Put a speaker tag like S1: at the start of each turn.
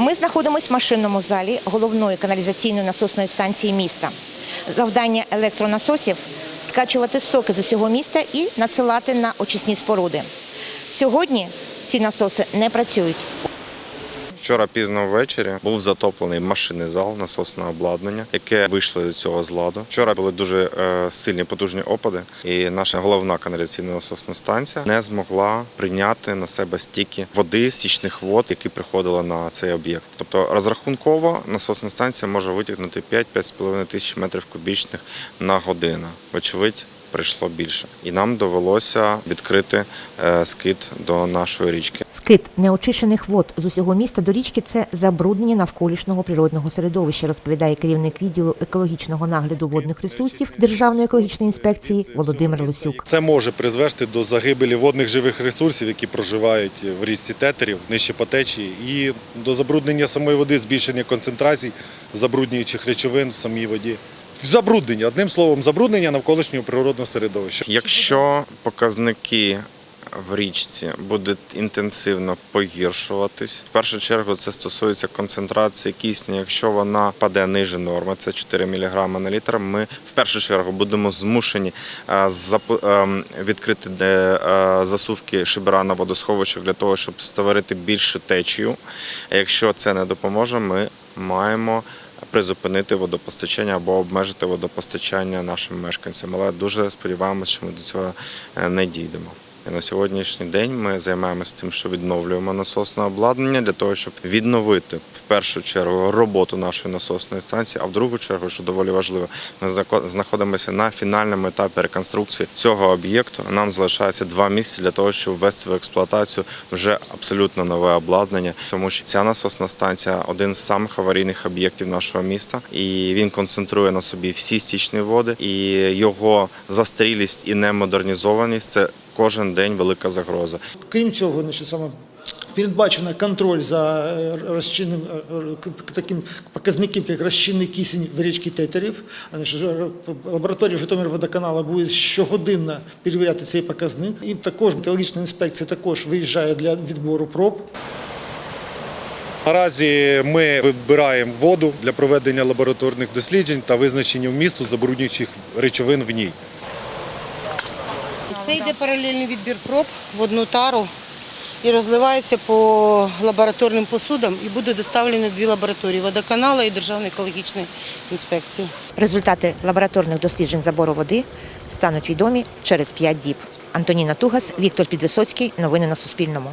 S1: Ми знаходимося в машинному залі головної каналізаційної насосної станції міста. Завдання електронасосів скачувати стоки з усього міста і надсилати на очисні споруди. Сьогодні ці насоси не працюють.
S2: Вчора пізно ввечері був затоплений машинний зал насосне обладнання, яке вийшло з цього з ладу. Вчора були дуже е, сильні потужні опади, і наша головна каналізаційна насосна станція не змогла прийняти на себе стільки води, стічних вод, які приходили на цей об'єкт. Тобто розрахунково насосна станція може витягнути 5-5,5 тисяч метрів кубічних на годину. Вочевидь. Прийшло більше, і нам довелося відкрити е, скид до нашої річки.
S1: Скид неочищених вод з усього міста до річки це забруднення навколишнього природного середовища, розповідає керівник відділу екологічного нагляду водних ресурсів Державної екологічної інспекції Володимир Лисюк.
S3: Це може призвести до загибелі водних живих ресурсів, які проживають в річці тетерів, нижче по течії, і до забруднення самої води, збільшення концентрацій забруднюючих речовин в самій воді. Забруднення, одним словом, забруднення навколишнього природного середовища.
S2: Якщо показники в річці будуть інтенсивно погіршуватись, в першу чергу це стосується концентрації кисню. Якщо вона паде ниже норми, це 4 мг на літр. Ми в першу чергу будемо змушені е, ем, відкрити е, е, засувки шибера на водосховищах для того, щоб створити більшу течію. Якщо це не допоможе, ми маємо призупинити водопостачання або обмежити водопостачання нашим мешканцям. Але дуже сподіваємося, що ми до цього е, не дійдемо. І на сьогоднішній день ми займаємося тим, що відновлюємо насосне обладнання для того, щоб відновити в першу чергу роботу нашої насосної станції, а в другу чергу, що доволі важливо, ми знаходимося на фінальному етапі реконструкції цього об'єкту. Нам залишається два місяці для того, щоб ввести в експлуатацію вже абсолютно нове обладнання, тому що ця насосна станція один з самих аварійних об'єктів нашого міста, і він концентрує на собі всі стічні води, і його застрілість і немодернізованість це кожен день велика загроза.
S4: Крім цього, значить, саме передбачено контроль за е, розчинним е, таким показником, як розчинний кисень в річці Тетерів. Лабораторія Житомирводоканала буде щогодинно перевіряти цей показник. І також екологічна інспекція також виїжджає для відбору проб.
S3: Наразі ми вибираємо воду для проведення лабораторних досліджень та визначення вмісту забруднюючих речовин в ній.
S5: Це йде паралельний відбір проб в одну тару і розливається по лабораторним посудам і буде доставлено дві лабораторії водоканала і Державної екологічної інспекції.
S1: Результати лабораторних досліджень забору води стануть відомі через 5 діб. Антоніна Тугас, Віктор Підвисоцький. Новини на Суспільному.